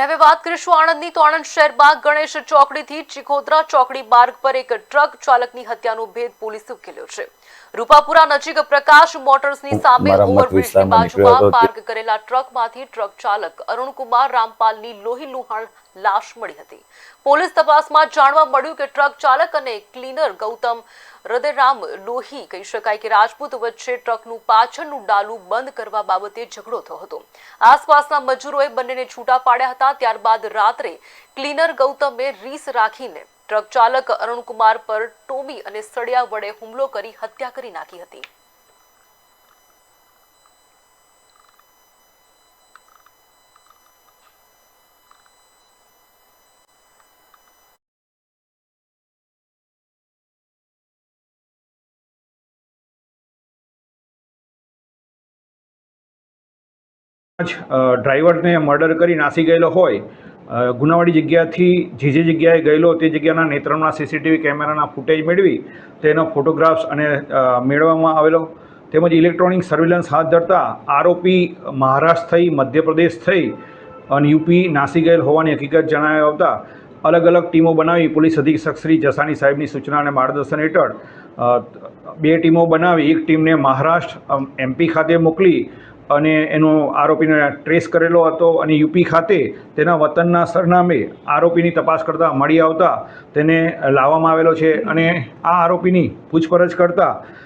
અને હવે વાત કરીશું આણંદની. તો આણંદ શહેરમાં ગણેશ ચોકડીથી ચિખોદરા ચોકડી માર્ગ પર એક ટ્રક ચાલકની હત્યાનો ભેદ પોલીસે ઉકેલ્યો છે. રૂપાપુરા નજીક પ્રકાશ મોટર્સની સામે ઓવરબ્રિજની બાજુમાં પાર્ક કરેલા ટ્રકમાંથી ટ્રક ચાલક અરુણકુમાર રામપાલની લોહી લુહાણ લાશ મળી હતી. પોલીસ તપાસમાં જાણવા મળ્યું કે ટ્રક ચાલક અને ક્લીનર ગૌતમ હૃદયરામ લોહી કહી શકાય કે રાજપૂત વચ્ચે ટ્રકનું પાછળનું ડાલું બંધ કરવા બાબતે ઝઘડો થયો હતો. આસપાસના મજૂરોએ બંનેને છૂટા પાડ્યા હતા. ત્યારબાદ રાત્રે ક્લીનર ગૌતમે રીસ રાખીને ટ્રક ચાલક અરુણકુમાર પર ટોમી અને સળિયા વડે હુમલો કરી હત્યા કરી નાખી હતી. જ ડ્રાઈવરને મર્ડર કરી નાસી ગયેલો હોય ગુનાવાળી જગ્યાથી જે જે જગ્યાએ ગયેલો તે જગ્યાના નેત્રમના સીસીટીવી કેમેરાના ફૂટેજ મેળવી તેનો ફોટોગ્રાફ્સ અને મેળવવામાં આવેલો. તેમજ ઇલેક્ટ્રોનિક સર્વેલન્સ હાથ ધરતા આરોપી મહારાષ્ટ્ર થઈ મધ્યપ્રદેશ થઈ અને યુપી નાસી ગયેલ હોવાની હકીકત જણાવી આવતા અલગ અલગ ટીમો બનાવી પોલીસ અધિક્ષક શ્રી જસાણી સાહેબની સૂચના અને માર્ગદર્શન હેઠળ બે ટીમો બનાવી એક ટીમને મહારાષ્ટ્ર એમપી ખાતે મોકલી અને એનો આરોપીને ટ્રેસ કરેલો હતો અને યુપી ખાતે તેના વતનના સરનામે આરોપીની તપાસ કરતાં મળી આવતા તેને લાવવામાં આવેલો છે અને આ આરોપીની પૂછપરછ કરતાં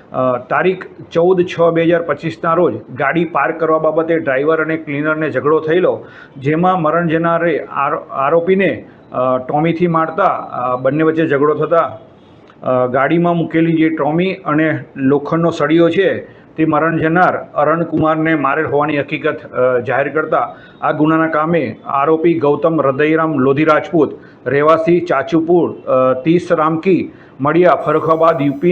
તારીખ ચૌદ છ બે હજાર પચીસના રોજ ગાડી પાર્ક કરવા બાબતે ડ્રાઈવર અને ક્લીનરને ઝઘડો થયેલો, જેમાં મરણ જનારે આરો- આરોપીને ટોમીથી મારતા બંને વચ્ચે ઝઘડો થતાં ગાડીમાં મૂકેલી જે ટ્રોમી અને લોખંડનો સળિયો છે તે મરણ જનાર અરણકુમારને મારેલ હોવાની હકીકત જાહેર કરતા આ ગુનાના કામે આરોપી ગૌતમ હૃદયરામ લોધી રાજપૂત રહેવાસી ચાચુપુર તીસ રામકી, મળ્યા ફરુખાબાદ યુપી